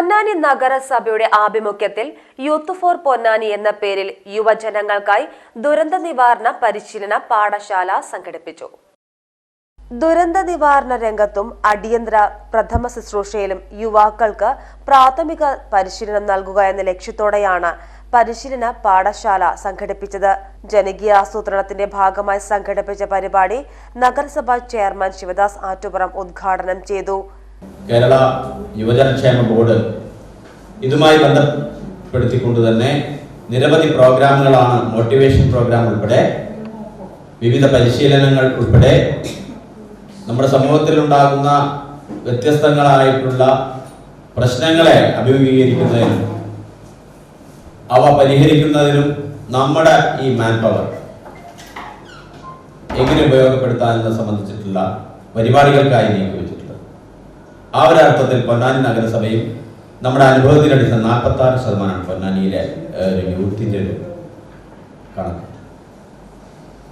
പൊന്നാനി നഗരസഭയുടെ ആഭിമുഖ്യത്തിൽ youth four Ponnani എന്ന പേരിൽ യുവജനങ്ങൾക്കായി ദുരന്ത നിവാരണ പരിശീലന പാഠശാല സംഘടിപ്പിച്ചു. ദുരന്ത നിവാരണ രംഗത്തും അടിയന്തര പ്രഥമ ശുശ്രൂഷയിലും യുവാക്കൾക്ക് പ്രാഥമിക പരിശീലനം നൽകുക എന്ന ലക്ഷ്യത്തോടെയാണ് പരിശീലന പാഠശാല സംഘടിപ്പിച്ചത്. ജനകീയ ആസൂത്രണത്തിന്റെ ഭാഗമായി സംഘടിപ്പിച്ച പരിപാടി നഗരസഭാ ചെയർമാൻ ശിവദാസ് ആറ്റുപുറം ഉദ്ഘാടനം ചെയ്തു. കേരള യുവജനക്ഷേമ ബോർഡ് ഇതുമായി ബന്ധപ്പെടുത്തിക്കൊണ്ട് തന്നെ നിരവധി പ്രോഗ്രാമുകളാണ് മോട്ടിവേഷൻ പ്രോഗ്രാം ഉൾപ്പെടെ വിവിധ പരിശീലനങ്ങൾ ഉൾപ്പെടെ നമ്മുടെ സമൂഹത്തിൽ ഉണ്ടാകുന്ന വ്യത്യസ്തങ്ങളായിട്ടുള്ള പ്രശ്നങ്ങളെ അഭിമുഖീകരിക്കുന്നതിനും അവ പരിഹരിക്കുന്നതിനും നമ്മുടെ ഈ മാൻ പവർ എങ്ങനെ ഉപയോഗപ്പെടുത്താനെന്ന് സംബന്ധിച്ചിട്ടുള്ള പരിപാടികൾക്കായി നീക്കി വെച്ചിട്ടുള്ളത് ആ ഒരു അർത്ഥത്തിൽ പൊന്നാനി നഗരസഭയും നമ്മുടെ അനുഭവത്തിനടിച്ച നാൽപ്പത്തി ആറ് ശതമാനമാണ് പൊന്നാനിയിലെ ഒരു യൂത്തിന്റെ ഒരു കണക്ക്.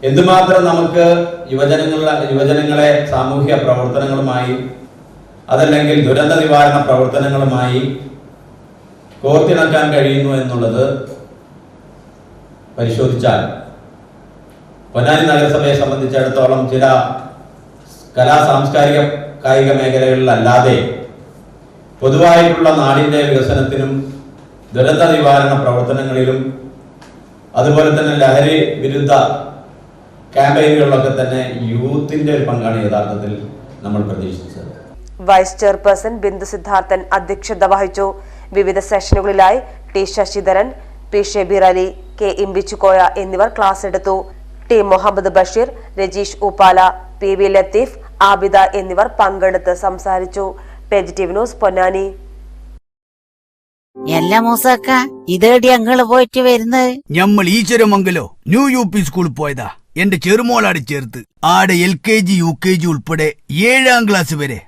എന്തുമാത്രം നമുക്ക് യുവജനങ്ങളുടെ യുവജനങ്ങളെ സാമൂഹ്യ പ്രവർത്തനങ്ങളുമായി അതല്ലെങ്കിൽ ദുരന്ത നിവാരണ പ്രവർത്തനങ്ങളുമായി കോർത്തിണക്കാൻ കഴിയുന്നു എന്നുള്ളത് പരിശോധിച്ചാൽ പൊന്നാനി നഗരസഭയെ സംബന്ധിച്ചിടത്തോളം ചില കലാ സാംസ്കാരിക കായിക മേഖലകളിലല്ലാതെ പൊതുവായിട്ടുള്ള നാടിന്റെ വികസനത്തിനും ദുരന്ത നിവാരണ പ്രവർത്തനങ്ങളിലും അതുപോലെ തന്നെ ലഹരി വിരുദ്ധ ക്യാമ്പയിനുകളിലൊക്കെ തന്നെ യൂത്തിന്റെ ഒരു പങ്കാണ് യഥാർത്ഥത്തിൽ നമ്മൾ പ്രതീക്ഷിച്ചത്. വൈസ് ചെയർപേഴ്സൺ ബിന്ദു സിദ്ധാർത്ഥൻ അധ്യക്ഷത വഹിച്ചു. വിവിധ സെഷനുകളിലായി T Sasidharan P Shebeer Ali K Imbichikoya എന്നിവർ ക്ലാസ് എടുത്തു. T Muhammad Basheer Rajeesh Uppala P V Latheef Abida എന്നിവർ പങ്കെടുത്ത് സംസാരിച്ചു. Positive news Ponnani. എല്ലാ മൂസക്ക ഇതേടി അങ്ങൾ പോയിട്ട് വരുന്നത്? ഞമ്മൾ ഈശ്വരമംഗലോ ന്യൂ യു പി സ്കൂളിൽ പോയതാ. എന്റെ ചെറുമോളാട് ചേർത്ത്. ആടെ L K G U K G ഉൾപ്പെടെ ഏഴാം ക്ലാസ് വരെ